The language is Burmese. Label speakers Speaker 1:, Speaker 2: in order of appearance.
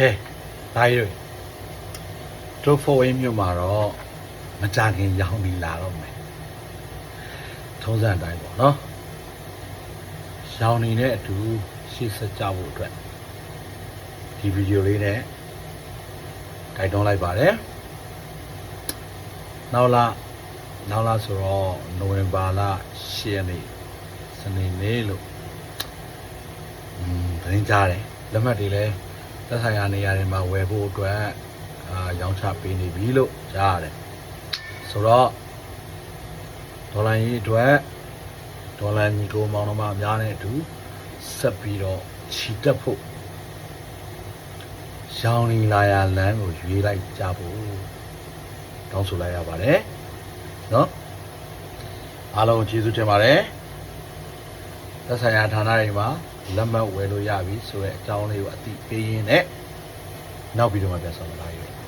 Speaker 1: ကဲဒါရီတို့တို့ဖို့ဝင်းမြို့မှာတော့မကြခင်ရောင်းနေလာတော့မယ်ထုံးစံအတိုင်းပေါ့နော်ရောင်းနေတဲ့အတူရှေ့ဆက်ကြဖို့အတွက်ဒီဗီဒီယိုလေးနဲ့တိုက်တွန်းလိုက်ပါတယ်နောက်လာနောက်လာဆိုတော့နိုဝင်ဘာလ10ရက်နေ့စနေနေ့လို့อืมသတင်းကြားတယ်လက်မှတ်တွေလည်း သက်ဆိုင်ရာနေရာတွေမှာဝယ်ဖို့အတွက်အာရောင်းချပေးနေပြီလို့ကြားရတယ်ဆိုတော့ဒေါ်လာကြီးအတွက်ဒေါ်လာညီကိုမောင်နှမအများနဲ့အတူဆက်ပြီးတော့ခြိတက်ဖို့ရောင်းနေလာရလမ်းကိုရွေးလိုက်ကြဖို့တောင်းဆိုလိုက်ရပါတယ်နော်အားလုံးကျေးဇူးတင်ပါတယ်သက်ဆိုင်ရာဌာနတွေမှာ လက်မှတ်ဝယ်လို့ရပြီဆိုတဲ့အကြောင်းလေးကိုအသိပေးရင်းနဲ့နောက်ပြီးတော့မှပြန်ဆောင်လာရည်